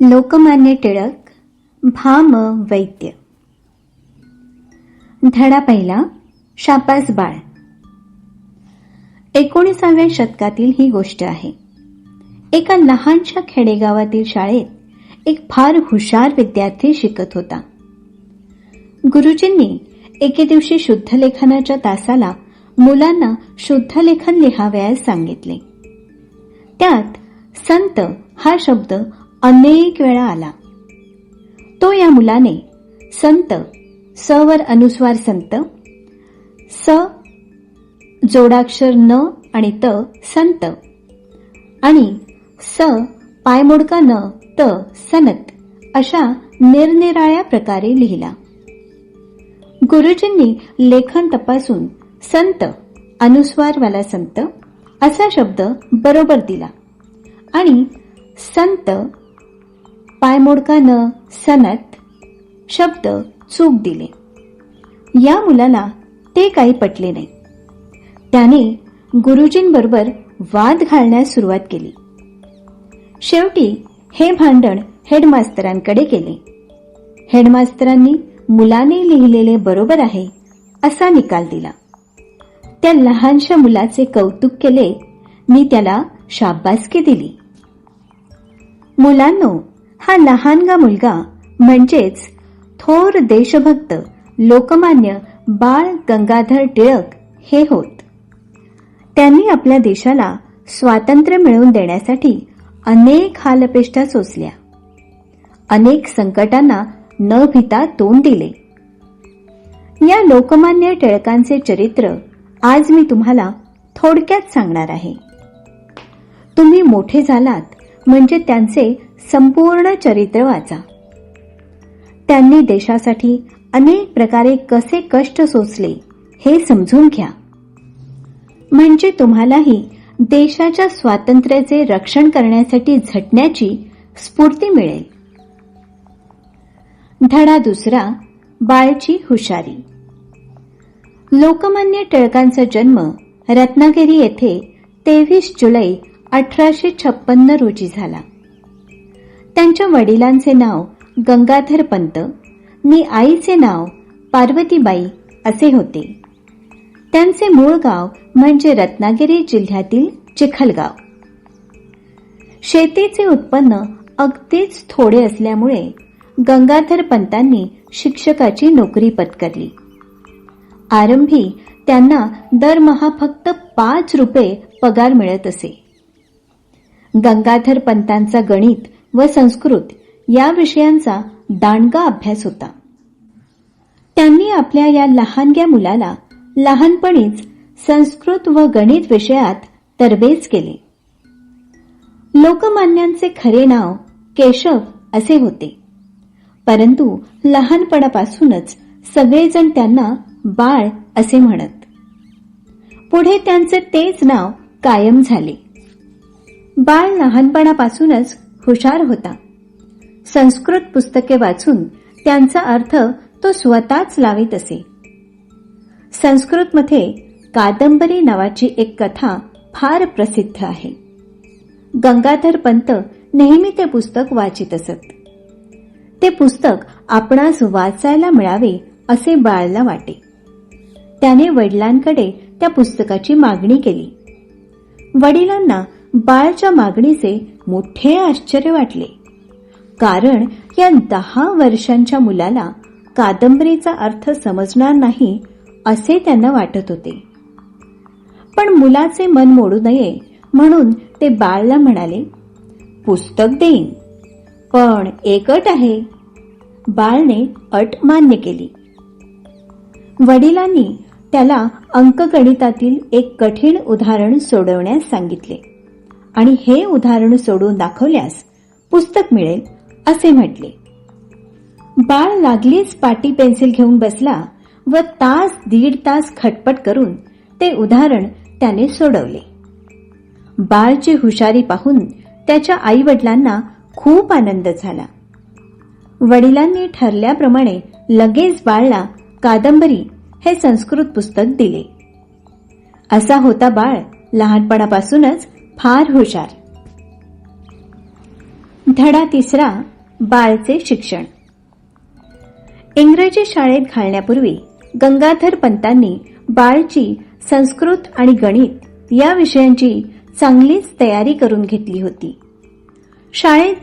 लोकमान्य टिळक भाम वैद्य. धडा पहिला शापास बाळ. एकोणीसाव्या शतकातील ही गोष्ट आहे. एका लहानशा खेडेगावातील शाळेत एक फार हुशार विद्यार्थी शिकत होता. गुरुजींनी एके दिवशी शुद्धलेखनाच्या तासाला मुलांना शुद्धलेखन लिहावयास सांगितले. त्यात संत हा शब्द अनेक वेळा आला. तो या मुलाने संत स वर अनुस्वार संत स जोडाक्षर न आणि त संत आणि स पायमोडका न त सनत अशा निरनिराळ्या प्रकारे लिहिला. गुरुजींनी लेखन तपासून संत अनुस्वारवाला संत असा शब्द बरोबर दिला आणि संत पायमोडकानं सनत शब्द चूक दिले. या मुलाला ते काही पटले नाही. त्याने गुरुजींबरोबर वाद घालण्यास सुरुवात केली. शेवटी हे भांडण हेडमास्तरांकडे केले हेडमास्तरांनी मुलाने लिहिलेले बरोबर आहे असा निकाल दिला. त्या लहानशा मुलाचे कौतुक केले. मी त्याला शाबासकी दिली. मुलांनो हा लहानगा मुलगा म्हणजेच थोर देशभक्त लोकमान्य बाळ गंगाधर टिळक हे होत. त्यांनी आपल्या देशाला स्वातंत्र्य मिळवून देण्यासाठी अनेक हालपेष्टा सोसल्या. अनेक संकटांना न भिता तोंड दिले. या लोकमान्य टिळकांचे चरित्र आज मी तुम्हाला थोडक्यात सांगणार आहे. तुम्ही मोठे झालात म्हणजे त्यांचे संपूर्ण चरित्र वाचा. त्यांनी देशासाठी अनेक प्रकारे कसे कष्ट सोसले हे समजून घ्या. म्हणजे तुम्हालाही देशाच्या स्वातंत्र्याचे रक्षण करण्यासाठी झटण्याची स्फूर्ती मिळेल. धडा दुसरा बाळची हुशारी. लोकमान्य टिळकांचा जन्म रत्नागिरी येथे तेवीस जुलै अठराशे छप्पन्न रोजी झाला. त्यांच्या वडिलांचे नाव गंगाधर पंत नि आईचे नाव पार्वतीबाई असे होते. त्यांचे मूळ गाव म्हणजे रत्नागिरी जिल्ह्यातील चिखलगाव. शेतीचे उत्पन्न अगदीच थोडे असल्यामुळे गंगाधर पंतांनी शिक्षकाची नोकरी पत्करली. आरंभी त्यांना दरमहा फक्त पाच रुपये पगार मिळत असे. गंगाधर पंतांचा गणित व संस्कृत या विषयांचा दांडगा अभ्यास होता. त्यांनी आपल्या या लहानग्या मुलाला लहानपणीच संस्कृत व गणित विषयात तरबेज केले. लोकमान्यांचे खरे नाव केशव असे होते. परंतु लहानपणापासूनच सगळेजण त्यांना बाळ असे म्हणत. पुढे त्यांचे तेच नाव कायम झाले. बाळ लहानपणापासूनच हुशार होता. संस्कृत पुस्तके वाचून त्यांचा अर्थ तो स्वतःच लावित असे. संस्कृतमध्ये कादंबरी नावाची एक कथा फार प्रसिद्ध आहे. गंगाधर पंत नेहमी ते पुस्तक वाचित असत. ते पुस्तक आपणास वाचायला मिळावे असे बाळला वाटे. त्याने वडिलांकडे त्या पुस्तकाची मागणी केली. वडिलांना बाळच्या मागणीचे मोठे आश्चर्य वाटले. कारण या दहा वर्षांच्या मुलाला कादंबरीचा अर्थ समजणार नाही असे त्यांना वाटत होते. पण मुलाचे मन मोडू नये म्हणून ते बाळला म्हणाले पुस्तक देईन. पण एक अट आहे. बाळने अट मान्य केली. वडिलांनी त्याला अंकगणितातील एक कठीण उदाहरण सोडवण्यास सांगितले. आणि हे उदाहरण सोडून दाखवल्यास पुस्तक मिळेल असे म्हटले. बाळ लागलीच पाटी पेन्सिल घेऊन बसला व तास दीड तास खटपट करून ते उदाहरण त्याने सोडवले. बाळची हुशारी पाहून त्याच्या आई वडिलांना खूप आनंद झाला. वडिलांनी ठरल्याप्रमाणे लगेच बाळला कादंबरी हे संस्कृत पुस्तक दिले. असा होता बाळ लहानपणापासूनच फार हुशार. धडा तिसरा बाळचे शिक्षण. इंग्रजी शाळेत घालण्यापूर्वी गंगाधर पंतांनी बाळची संस्कृत आणि गणित या विषयांची चांगलीच तयारी करून घेतली होती. शाळेत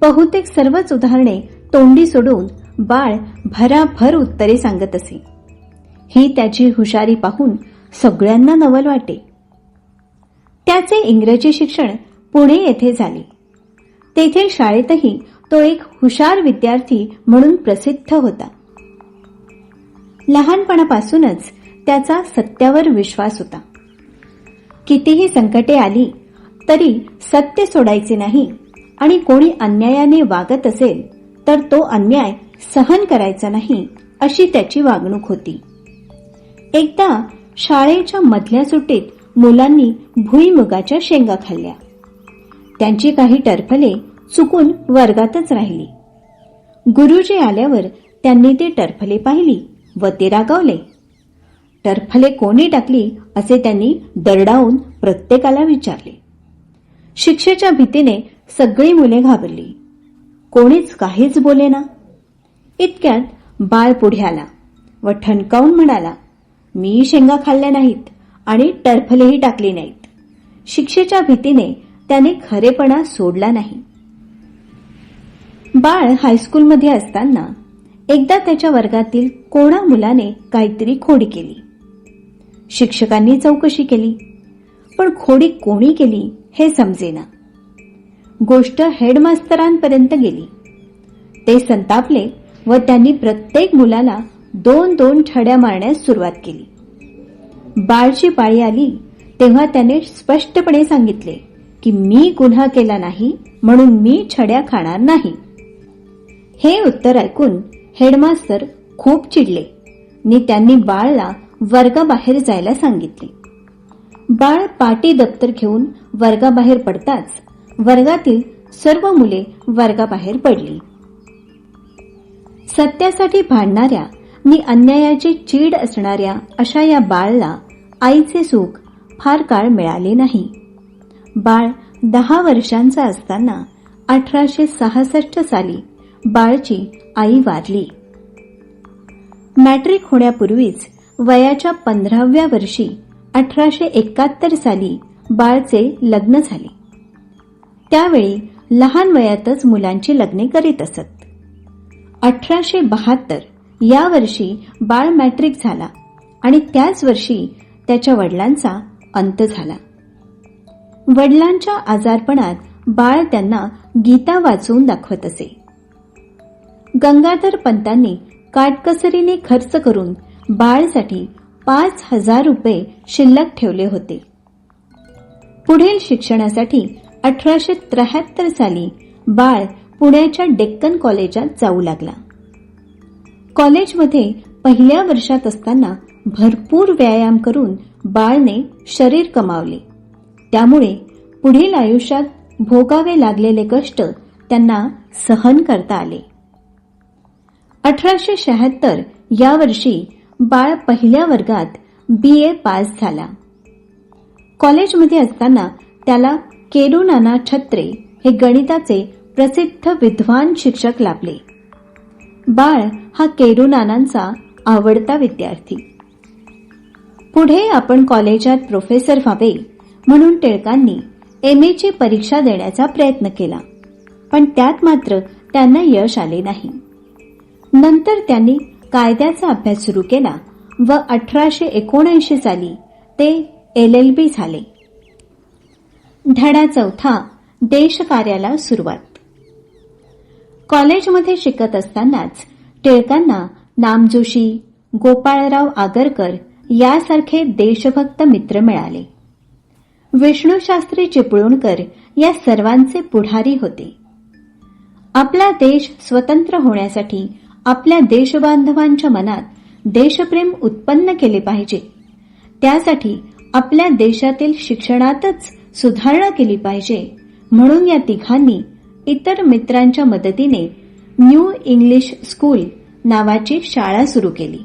बहुतेक सर्वच उदाहरणे तोंडी सोडून बाळ भराभर उत्तरे सांगत असे. ही त्याची हुशारी पाहून सगळ्यांना नवल वाटे. त्याचे इंग्रजी शिक्षण पुणे येथे झाले. तेथील शाळेतही तो एक हुशार विद्यार्थी म्हणून प्रसिद्ध होता. लहानपणापासूनच त्याचा सत्यावर विश्वास होता. कितीही संकटे आली तरी सत्य सोडायचे नाही आणि कोणी अन्यायाने वागत असेल तर तो अन्याय सहन करायचा नाही अशी त्याची वागणूक होती. एकदा शाळेच्या मधल्या सुट्टीत मुलांनी भुईमुगाच्या शेंगा खाल्ल्या. त्यांची काही टरफले चुकून वर्गातच राहिली. गुरुजी आल्यावर त्यांनी ती टरफले पाहिली व ते रागावले. टरफले कोणी टाकली असे त्यांनी दरडावून प्रत्येकाला विचारले. शिक्षेच्या भीतीने सगळी मुले घाबरली. कोणीच काहीच बोलेना इतक्यात बाळ पुढे आला व ठणकावून म्हणाला मी शेंगा खाल्ल्या नाहीत. आणि टरफलेही टाकली नाहीत. शिक्षेच्या भीतीने त्याने खरेपणा सोडला नाही. बाळ हायस्कूलमध्ये असताना एकदा त्याच्या वर्गातील कोणा मुलाने काहीतरी खोडी केली. शिक्षकांनी चौकशी केली पण खोडी कोणी केली हे समजेना. गोष्ट हेडमास्तरांपर्यंत गेली. ते संतापले व त्यांनी प्रत्येक मुलाला दोन दोन छड्या मारण्यास सुरुवात केली. बाळची पाळी आली तेव्हा त्याने स्पष्टपणे सांगितले की मी गुन्हा केला नाही म्हणून मी छड्या खाणार नाही. हे उत्तर ऐकून हेडमास्तर खूप चिडले. नि त्यांनी बाळला वर्गाबाहेर जायला सांगितले. बाळ पाटी दप्तर घेऊन वर्गाबाहेर पडताच वर्गातील सर्व मुले वर्गाबाहेर पडली. सत्यासाठी भांडणाऱ्या नि अन्यायाची चीड असणाऱ्या अशा या बाळला आईचे सुख फार काळ मिळाले नाही. बाळ दहा वर्षांचा असताना अठराशे सहासष्ट साली बाळची आई वारली. मॅट्रिक होण्यापूर्वीच वयाच्या पंधराव्या वर्षी अठराशे एकाहत्तर साली बाळचे लग्न झाले. त्यावेळी लहान वयातच मुलांची लग्ने करीत असत. अठराशे बहात्तर या वर्षी बाळ मॅट्रिक झाला आणि त्याच वर्षी त्याच्या वडिलांचा अंत झाला. वडिलांच्या आजारपणात बाळ त्यांना गीता वाचवून दाखवत असे. गंगाधर पंतांनी काटकसरीने खर्च करून बाळसाठी पाच हजार रुपये शिल्लक ठेवले होते. पुढील शिक्षणासाठी अठराशे त्र्याहत्तर साली बाळ पुण्याच्या डेक्कन कॉलेजात जाऊ लागला. कॉलेजमध्ये पहिल्या वर्षात असताना भरपूर व्यायाम करून बाळने शरीर कमावले. त्यामुळे पुढील आयुष्यात भोगावे लागलेले कष्ट त्यांना सहन करता आले. अठराशे शहात्तर या वर्षी बाळ पहिल्या वर्गात बी ए पास झाला. कॉलेजमध्ये असताना त्याला केरुनाना छत्रे हे गणिताचे प्रसिद्ध विद्वान शिक्षक लाभले. बाळ हा केरुनानांचा आवडता विद्यार्थी. पुढे आपण कॉलेजात प्रोफेसर व्हावे म्हणून टिळकांनी एम ची परीक्षा देण्याचा प्रयत्न केला. पण त्यात मात्र त्यांना यश आले नाही. नंतर त्यांनी कायद्याचा अभ्यास सुरू केला व अठराशे एकोणऐंशी साली ते एल एल बी झाले. धडा चौथा देशकार्याला सुरुवात. कॉलेजमध्ये शिकत असतानाच टिळकांना नामजोशी गोपाळराव आगरकर यासारखे देशभक्त मित्र मिळाले. विष्णूशास्त्री चिपळूणकर या सर्वांचे पुढारी होते. आपला देश स्वतंत्र होण्यासाठी आपल्या देशबांधवांच्या मनात देशप्रेम उत्पन्न केले पाहिजे. त्यासाठी आपल्या देशातील शिक्षणातच सुधारणा केली पाहिजे. म्हणून या तिघांनी इतर मित्रांच्या मदतीने न्यू इंग्लिश स्कूल नावाची शाळा सुरू केली.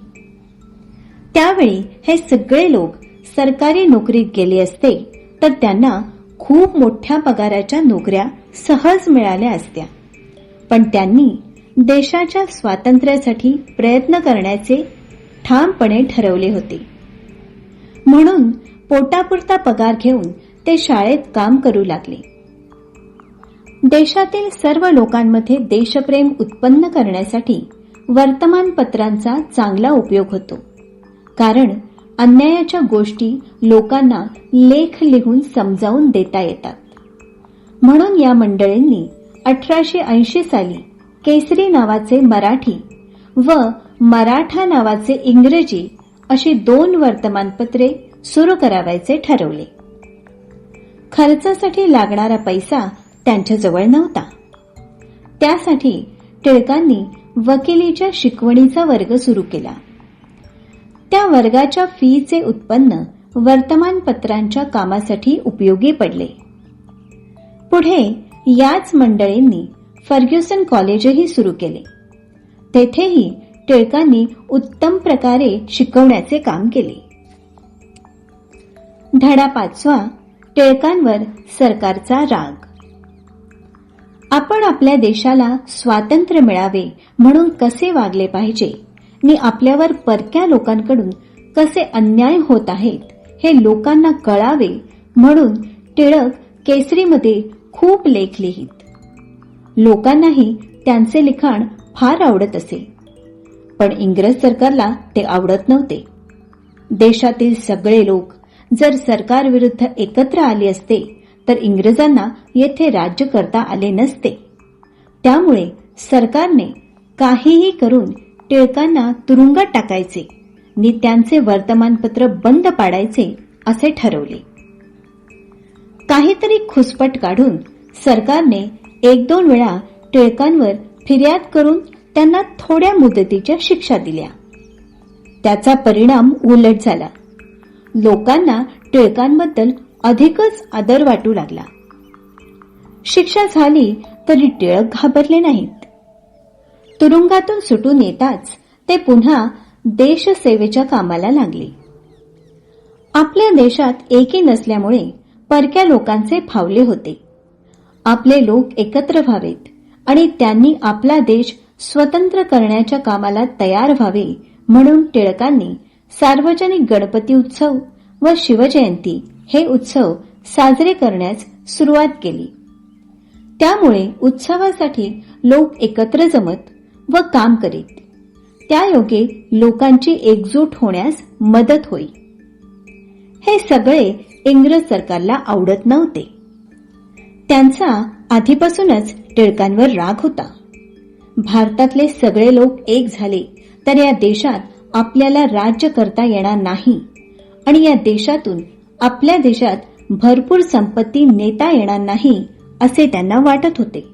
त्यावेळी हे सगळे लोक सरकारी नोकरीत गेले असते तर त्यांना खूप मोठ्या पगाराच्या नोकऱ्या सहज मिळाल्या असत्या. पण त्यांनी देशाच्या स्वातंत्र्यासाठी प्रयत्न करण्याचे ठामपणे ठरवले होते. म्हणून पोटापुरता पगार घेऊन ते शाळेत काम करू लागले. देशातील सर्व लोकांमध्ये देशप्रेम उत्पन्न करण्यासाठी वर्तमानपत्रांचा चांगला उपयोग होतो. कारण अन्यायाच्या गोष्टी लोकांना लेख लिहून समजावून देता येतात. म्हणून या मंडळींनी अठराशे ऐंशी साली केसरी नावाचे मराठी व मराठा नावाचे इंग्रजी अशी दोन वर्तमानपत्रे सुरू करावायचे ठरवले. खर्चासाठी लागणारा पैसा त्यांच्याजवळ नव्हता. त्यासाठी टिळकांनी वकिलीच्या शिकवणीचा वर्ग सुरू केला. त्या वर्गाच्या फीचे उत्पन्न वर्तमानपत्रांच्या कामासाठी उपयोगी पडले. पुढे याच मंडळींनी फर्ग्युसन कॉलेजही सुरू केले. तेथेही टिळकांनी उत्तम प्रकारे शिकवण्याचे काम केले. धडा पाचवा टिळकांवर सरकारचा राग. आपण आपल्या देशाला स्वातंत्र्य मिळावे म्हणून कसे वागले पाहिजे? मी आपल्यावर परक्या लोकांकडून कसे अन्याय होत आहेत हे लोकांना कळावे म्हणून टिळक केसरीमध्ये खूप लेख लिहित. लोकांनाही त्यांचे लिखाण फार आवडत असे. पण इंग्रज सरकारला ते आवडत नव्हते. देशातील सगळे लोक जर सरकारविरुद्ध एकत्र आले असते तर इंग्रजांना येथे राज्य करता आले नसते. त्यामुळे सरकारने काहीही करून टिळकांना तुरुंगात टाकायचे. नि त्यांचे वर्तमानपत्र बंद पाडायचे असे ठरवले. काहीतरी खुसपट काढून सरकारने एक दोन वेळा टिळकांवर फिर्याद करून त्यांना थोड्या मुदतीच्या शिक्षा दिल्या. त्याचा परिणाम उलट झाला. लोकांना टिळकांबद्दल अधिकच आदर वाटू लागला. शिक्षा झाली तरी टिळक घाबरले नाहीत. तुरुंगातून सुटून येताच ते पुन्हा देशसेवेच्या कामाला लागले. आपल्या देशात एकी नसल्यामुळे परक्या लोकांचे फावले होते. आपले लोक एकत्र व्हावेत आणि त्यांनी आपला देश स्वतंत्र करण्याच्या कामाला तयार व्हावे म्हणून टिळकांनी सार्वजनिक गणपती उत्सव व शिवजयंती हे उत्सव साजरे करण्यास सुरुवात केली. त्यामुळे उत्सवासाठी लोक एकत्र जमत व काम करीत. त्यायोगे लोकांची एकजूट होण्यास मदत होई. हे सगळे इंग्रज सरकारला आवडत नव्हते. त्यांचा आधीपासूनच टिळकांवर राग होता. भारतातले सगळे लोक एक झाले तर या देशात आपल्याला राज्य करता येणार नाही आणि या देशातून आपल्या देशात भरपूर संपत्ती नेता येणार नाही असे त्यांना वाटत होते.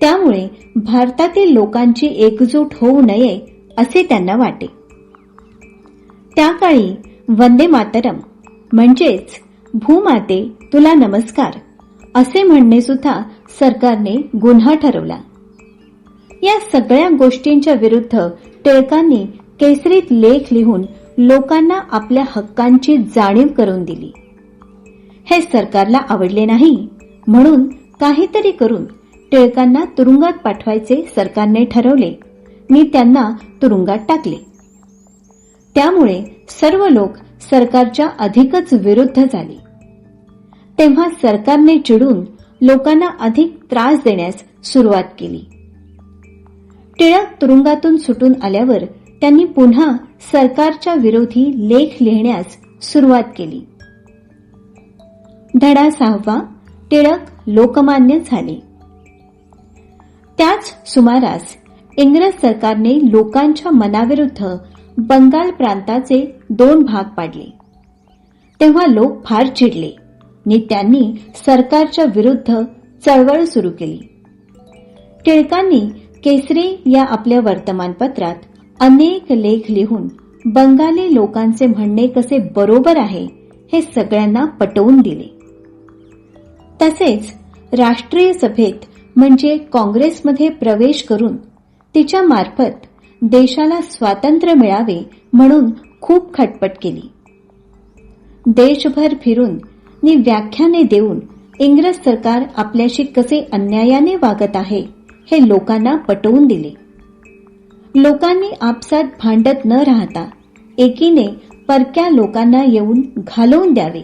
त्यामुळे भारतातील लोकांची एकजूट होऊ नये असे त्यांना वाटे. त्या काळी वंदे मातरम म्हणजेच भूमाते तुला नमस्कार असे म्हणणे सुद्धा सरकारने गुन्हा ठरवला. या सगळ्या गोष्टींच्या विरुद्ध टिळकांनी केसरीत लेख लिहून लोकांना आपल्या हक्कांची जाणीव करून दिली. हे सरकारला आवडले नाही म्हणून काहीतरी करून टिळकांना तुरुंगात पाठवायचे सरकारने ठरवले. मी त्यांना तुरुंगात टाकले. त्यामुळे सर्व लोक सरकारच्या अधिकच विरुद्ध झाले. तेव्हा सरकारने चिडून लोकांना अधिक त्रास देण्यास सुरुवात केली. टिळक तुरुंगातून सुटून आल्यावर त्यांनी पुन्हा सरकारच्या विरोधी लेख लिहिण्यास सुरुवात केली. धडा सहावा टिळक लोकमान्य झाले. त्याच सुमारास इंग्रज सरकारने लोकांच्या मनाविरुद्ध बंगाल प्रांताचे दोन भाग पाडले. तेव्हा लोक फार चिडले आणि त्यांनी सरकारच्या विरुद्ध चळवळ सुरू केली. टिळकांनी केसरी या आपल्या वर्तमानपत्रात अनेक लेख लिहून बंगाली लोकांचे म्हणणे कसे बरोबर आहे हे सगळ्यांना पटवून दिले. तसेच राष्ट्रीय सभेत म्हणजे काँग्रेसमध्ये प्रवेश करून तिच्या मार्फत देशाला स्वातंत्र्य मिळावे म्हणून खूप खटपट केली. देशभर फिरून नि व्याख्याने देऊन इंग्रज सरकार आपल्याशी कसे अन्यायाने वागत आहे हे लोकांना पटवून दिले. लोकांनी आपसात भांडत न राहता एकीने परक्या लोकांना येऊन घालवून द्यावे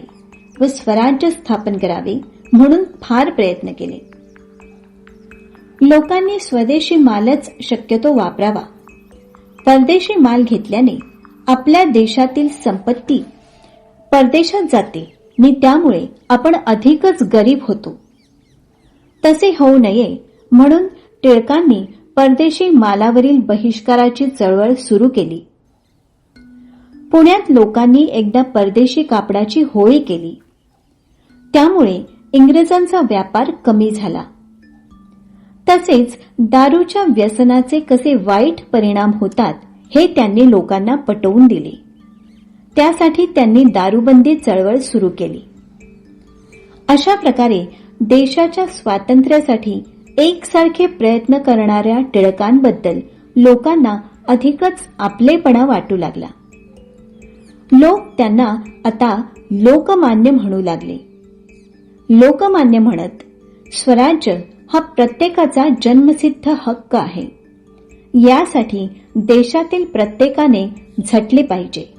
व स्वराज्य स्थापन करावे म्हणून फार प्रयत्न केले. लोकांनी स्वदेशी मालच शक्यतो वापरावा. परदेशी माल घेतल्याने आपल्या देशातील संपत्ती परदेशात जाते. आणि त्यामुळे आपण अधिकच गरीब होतो. तसे होऊ नये म्हणून टिळकांनी परदेशी मालावरील बहिष्काराची चळवळ सुरू केली. पुण्यात लोकांनी एकदा परदेशी कापडाची होळी केली. त्यामुळे इंग्रजांचा व्यापार कमी झाला. तसेच दारूच्या व्यसनाचे कसे वाईट परिणाम होतात हे त्यांनी लोकांना पटवून दिले. त्यासाठी त्यांनी दारूबंदी चळवळ सुरू केली. अशा प्रकारे देशाच्या स्वातंत्र्यासाठी एकसारखे प्रयत्न करणाऱ्या टिळकांबद्दल लोकांना अधिकच आपलेपणा वाटू लागला. लोक त्यांना आता लोकमान्य म्हणू लागले. लोकमान्य म्हणत स्वराज्य हा प्रत्येकाचा जन्मसिद्ध हक्क आहे. यासाठी देशातील प्रत्येकाने झटले पाहिजे.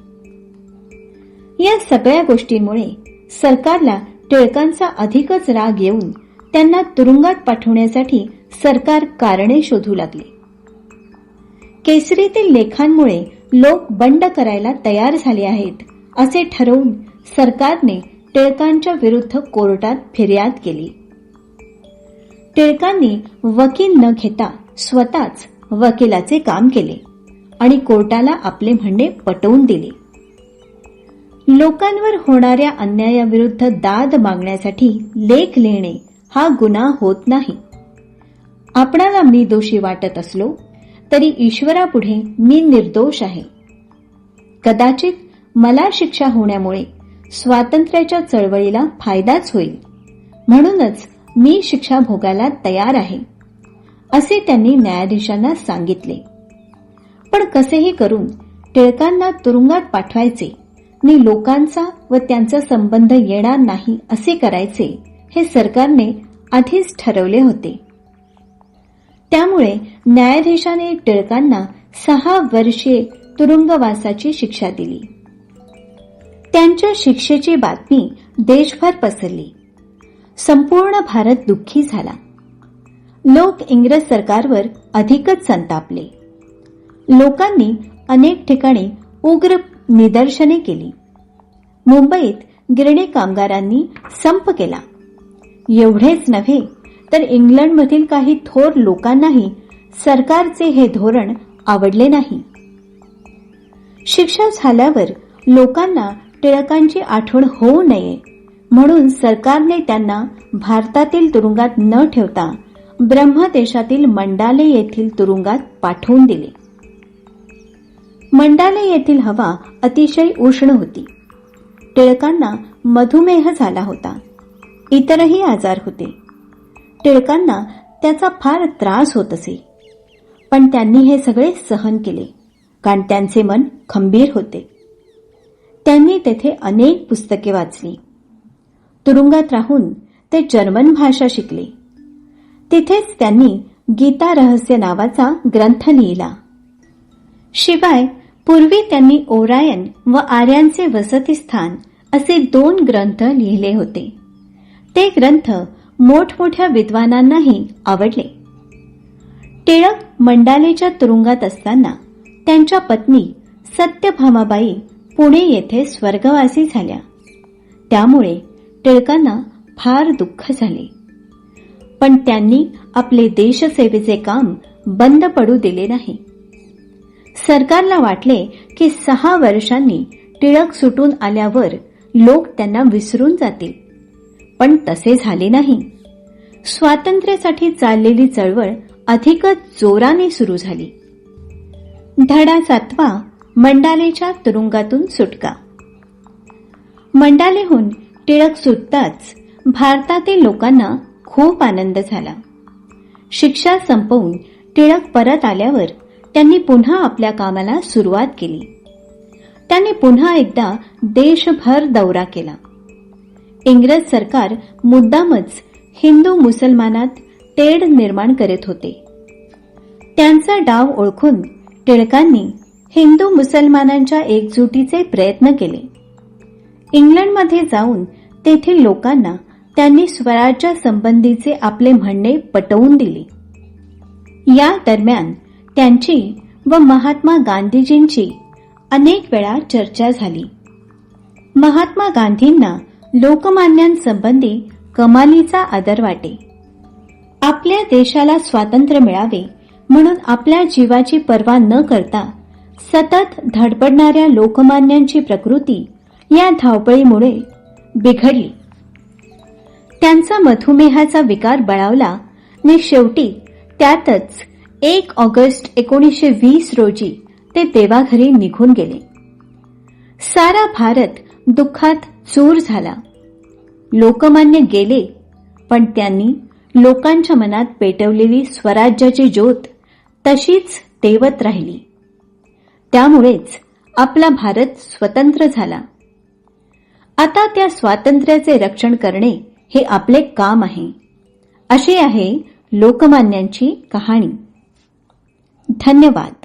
या सगळ्या गोष्टींमुळे सरकारला टिळकांचा अधिकच राग येऊन त्यांना तुरुंगात पाठवण्यासाठी सरकार कारणे शोधू लागले. केसरीतील लेखांमुळे लोक बंड करायला तयार झाले आहेत असे ठरवून सरकारने टिळकांच्या विरुद्ध कोर्टात फिर्याद केली. टिळकांनी वकील न घेता स्वतःच वकिलाचे काम केले आणि कोर्टाला आपले म्हणणे पटवून दिले. लोकांवर होणाऱ्या अन्यायाविरुद्ध दाद मागण्यासाठी लेख लिहिणे हा गुन्हा होत नाही. आपणाला मी दोषी वाटत असलो तरी ईश्वरापुढे मी निर्दोष आहे. कदाचित मला शिक्षा होण्यामुळे स्वातंत्र्याच्या चळवळीला फायदाच होईल. म्हणूनच मी शिक्षा भोगायला तयार आहे असे त्यांनी न्यायाधीशांना सांगितले. पण कसेही करून टिळकांना तुरुंगात पाठवायचे मी लोकांचा व त्यांचा संबंध येणार नाही असे करायचे हे सरकारने आधीच ठरवले होते. त्यामुळे न्यायाधीशाने टिळकांना सहा वर्षे तुरुंगवासाची शिक्षा दिली. त्यांच्या शिक्षेची बातमी देशभर पसरली. संपूर्ण भारत दुःखी झाला. लोक इंग्रज सरकारवर अधिकच संतापले. लोकांनी अनेक ठिकाणी उग्र निदर्शने केली. मुंबईत गिरणी कामगारांनी संप केला. एवढेच नव्हे तर इंग्लंडमधील काही थोर लोकांनाही सरकारचे हे धोरण आवडले नाही. शिक्षा झाल्यावर लोकांना टिळकांची आठवण होऊ नये. म्हणून सरकारने त्यांना भारतातील तुरुंगात न ठेवता ब्रह्मदेशातील मंडाले येथील तुरुंगात पाठवून दिले. मंडाले येथील हवा अतिशय उष्ण होती. टिळकांना मधुमेह झाला होता. इतरही आजार होते. टिळकांना त्याचा फार त्रास होत असे. पण त्यांनी हे सगळे सहन केले कारण त्यांचे मन खंबीर होते. त्यांनी तेथे अनेक पुस्तके वाचली. तुरुंगात राहून ते जर्मन भाषा शिकले. तिथेच त्यांनी गीता रहस्य नावाचा ग्रंथ लिहिला. शिवाय पूर्वी त्यांनी ओरायन व आर्यांचे वसतिस्थान असे दोन ग्रंथ लिहिले होते. ते ग्रंथ मोठमोठ्या विद्वानांनाही आवडले. टिळक मंडालेच्या तुरुंगात असताना त्यांच्या पत्नी सत्यभामाबाई पुणे येथे स्वर्गवासी झाल्या. त्यामुळे टिळकांना फार दुःख झाले. पण त्यांनी आपले देशसेवेचे काम बंद पडू दिले नाही. सरकारला वाटले की सहा वर्षांनी टिळक सुटून आल्यावर लोक त्यांना विसरून जातील. पण तसे झाले नाही. स्वातंत्र्यासाठी चाललेली चळवळ अधिकच जोराने सुरू झाली. धडा सातवा मंडालेच्या तुरुंगातून सुटका. मंडालेहून टिळक सुटताच भारतातील लोकांना खूप आनंद झाला. शिक्षा संपवून टिळक परत आल्यावर त्यांनी पुन्हा आपल्या कामाला सुरुवात केली. त्यांनी पुन्हा एकदा देशभर दौरा केला. इंग्रज सरकार मुद्दामच हिंदू मुसलमानात तेढ निर्माण करीत होते. त्यांचा डाव ओळखून टिळकांनी हिंदू मुसलमानांच्या एकजुटीचे प्रयत्न केले. इंग्लंडमध्ये जाऊन तेथील लोकांना त्यांनी स्वराज्यासंबंधीचे आपले म्हणणे पटवून दिले. या दरम्यान त्यांची व महात्मा गांधीजींची अनेक वेळा चर्चा झाली. महात्मा गांधींना लोकमान्यांसंबंधी कमालीचा आदर वाटे. आपल्या देशाला स्वातंत्र्य मिळावे म्हणून आपल्या जीवाची पर्वा न करता सतत धडपडणाऱ्या लोकमान्यांची प्रकृती या धावपळीमुळे बिघडली. त्यांचा मधुमेहाचा विकार बळावला आणि शेवटी त्यातच एक ऑगस्ट एकोणीसशे वीस रोजी ते देवाघरी निघून गेले. सारा भारत दुःखात चूर झाला. लोकमान्य गेले पण त्यांनी लोकांच्या मनात पेटवलेली स्वराज्याची ज्योत तशीच तेवत राहिली. त्यामुळेच आपला भारत स्वतंत्र झाला. आता त्या स्वातंत्र्याचे रक्षण करणे हे आपले काम आहे. अशी आहे लोकमान्यांची कहाणी. धन्यवाद.